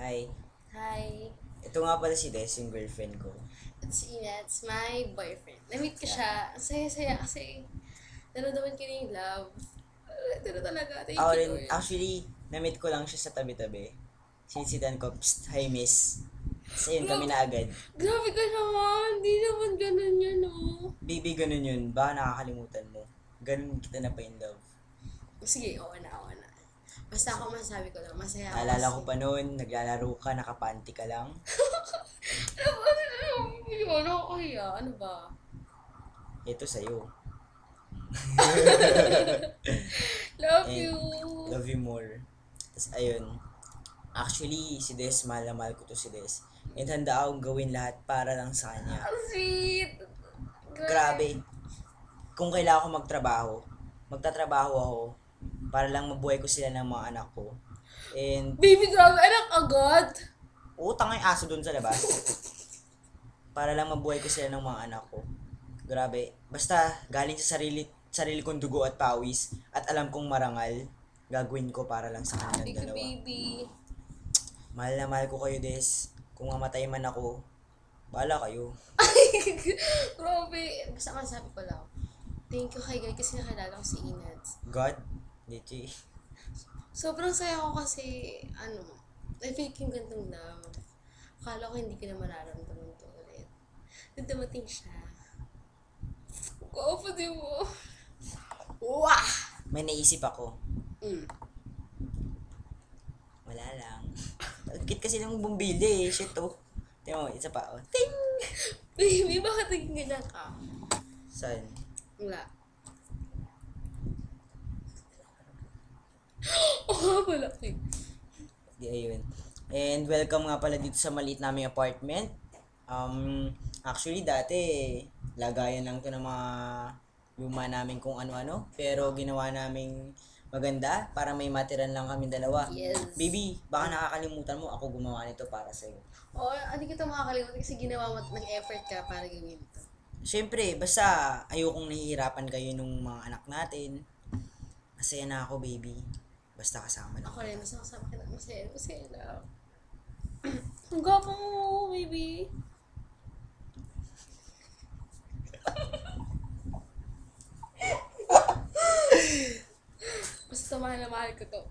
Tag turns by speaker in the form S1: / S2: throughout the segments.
S1: Hi.
S2: Hi.
S1: Ito nga pala si Des, yung girlfriend ko.
S2: It's Ina. It's my boyfriend. Na-meet ko siya. Ang saya-saya kasi nanonood ko yung love. Ito na talaga. Thank
S1: Ako
S2: you,
S1: rin,
S2: Lord.
S1: actually, na-meet ko lang siya sa tabi-tabi. Sinisitan ko, Psst, hi miss. Tapos ayun kami na agad.
S2: Grabe ka naman. Di naman ganun yun, oh.
S1: Baby, ganun yun. Baka nakakalimutan mo. Ganun kita na pa in love.
S2: Sige, oo na, oo na. Basta ako masabi ko lang, masaya ako.
S1: Naalala ko pa noon, naglalaro ka, nakapanty ka lang.
S2: Ano ba? Ano? Nakakahiya. Ano ba?
S1: Ito sa'yo.
S2: Love
S1: And
S2: you.
S1: Love you more. Tapos ayun, actually, si Des, mahal na mahal ko to si Des. And handa akong gawin lahat para lang sa kanya.
S2: Ang sweet.
S1: Grabe. Kung kailangan ko magtrabaho, magtatrabaho ako para lang mabuhay ko sila ng mga anak ko. And
S2: Baby, grabe. Anak agad.
S1: utang yung aso dun sa labas. para lang mabuhay ko sila ng mga anak ko. Grabe. Basta galing sa sarili sarili kong dugo at pawis at alam kong marangal, gagawin ko para lang sa kanilang
S2: you,
S1: dalawa.
S2: baby.
S1: Mahal na mahal ko kayo, Des. Kung mamatay man ako, bahala kayo.
S2: Grabe. Basta masabi ko lang. Thank you kay God kasi nakilala ko si Inads.
S1: God, Lichi.
S2: Sobrang saya ko kasi, ano, I yung gantong love. Akala ko hindi ko na mararamdaman to ulit. Nung dumating siya, Kapo di mo. Wah!
S1: May naisip ako.
S2: Mm.
S1: Wala lang. Agkit kasi ng bumbili eh. Shit oh. Tingnan mo, isa pa. Oh. Ting!
S2: Baby, bakit naging ganyan ka?
S1: Saan?
S2: Wala. Oo nga pala.
S1: Di ayun. And welcome nga pala dito sa maliit naming apartment. Um, actually dati, lagayan lang to ng mga luma namin kung ano-ano. Pero ginawa naming maganda para may matiran lang kami dalawa.
S2: Yes.
S1: Baby, baka nakakalimutan mo ako gumawa nito para sa'yo.
S2: Oo, hindi kita makakalimutan kasi ginawa mo at nag-effort ka para gawin ito.
S1: Siyempre, basta ayokong nahihirapan kayo nung mga anak natin. Masaya na ako, baby. Basta kasama lang.
S2: Ako rin, mas nakasama ka na. Masaya, masaya na. Ang gwapo mo, baby. Basta mahal na mahal ko to.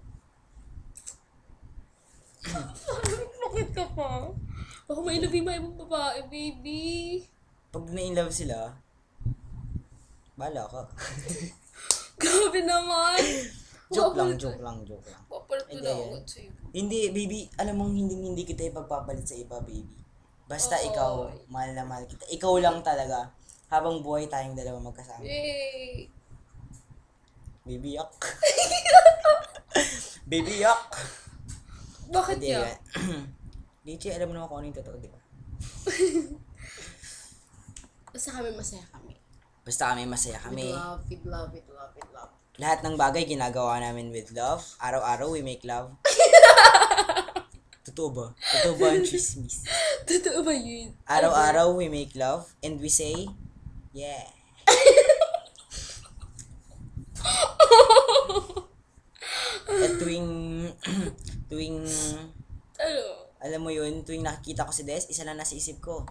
S2: Bakit ka pa? Baka may labi may ibang babae, baby.
S1: Pag na-inlove sila, bala ka.
S2: Grabe naman.
S1: Joke lang, joke lang, joke lang. Hindi,
S2: na ako sa'yo.
S1: Hindi, baby, alam mong hindi hindi kita ipagpapalit sa iba, baby. Basta
S2: Oo.
S1: ikaw, mahal na mahal kita. Ikaw lang talaga. Habang buhay tayong dalawa magkasama.
S2: Yay!
S1: Baby yak. baby yak.
S2: Bakit
S1: Hindi,
S2: yan?
S1: Lichi, alam mo naman kung ano yung totoo, di ba?
S2: Basta kami masaya kami.
S1: Basta kami masaya kami.
S2: With love, with love, with love, with love.
S1: Lahat ng bagay ginagawa namin with love. Araw-araw we make love. Totoo ba? Totoo ba ang chismis?
S2: Totoo ba yun?
S1: Araw-araw we make love and we say, yeah. At tuwing, tuwing,
S2: Ano?
S1: alam mo yun, tuwing nakikita ko si Des, isa lang nasa isip ko.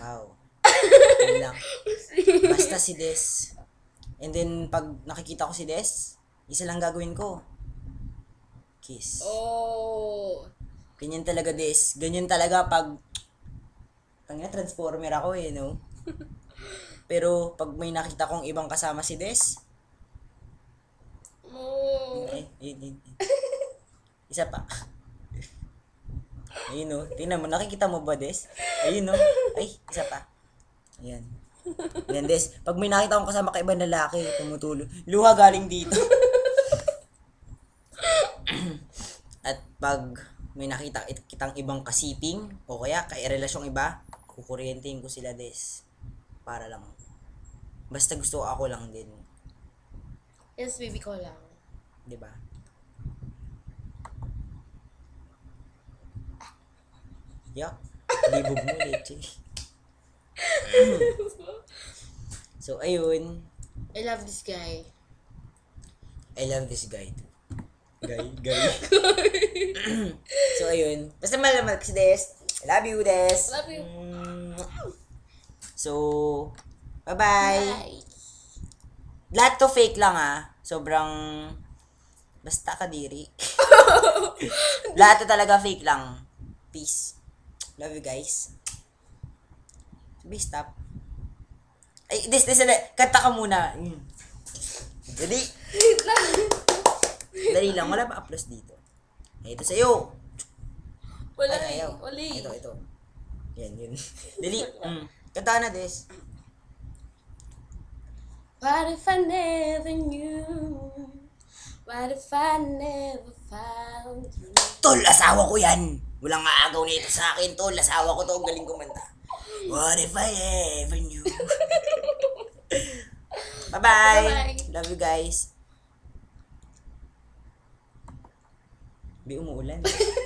S1: Wow. Yun lang. Basta si Des. And then, pag nakikita ko si Des, isa lang gagawin ko. Kiss.
S2: Oh.
S1: Ganyan talaga, Des. Ganyan talaga pag... Tanga, transformer ako eh, no? Pero pag may nakita kong ibang kasama si Des,
S2: Oh.
S1: eh, eh, eh, eh. Isa pa. Ayun no. Tingnan mo, nakikita mo ba, Des? Ayun no. Ay, isa pa. Ayan. Ayan, Des. Pag may nakita akong kasama ka ibang lalaki, tumutulong. Luha galing dito. At pag may nakita it- kitang ibang kasiping, o kaya kairelasyong iba, kukuryentein ko sila, Des. Para lang. Basta gusto ko ako lang din.
S2: Yes, baby ko lang.
S1: 'di ba? Yak, libog mo leche. so ayun,
S2: I love this guy.
S1: I love this guy too. Guy, guy. so ayun. Basta malamal si Des. I love you, Des.
S2: Love you.
S1: Mm. So, bye-bye.
S2: Bye.
S1: Lahat to fake lang ah. Sobrang basta kadiri. Lahat to talaga fake lang. Peace. Love you guys. Sabi, stop. Ay, this, this, this, kanta ka muna. Mm. Dali. Dali lang. Wala pa applause dito. Ay, ito sa'yo.
S2: Wala
S1: Ay,
S2: eh.
S1: ayaw.
S2: Wala eh.
S1: Ito, ito. Yan, yun. Dali. Mm. Kanta ka na, Des.
S2: What if I never knew? What if I never found you?
S1: Tol, asawa ko yan. Walang maagaw nito sa akin, tol. Asawa ko to. Galing kumanta. What if I ever knew?
S2: Bye-bye.
S1: Love you guys. Bi umuulan.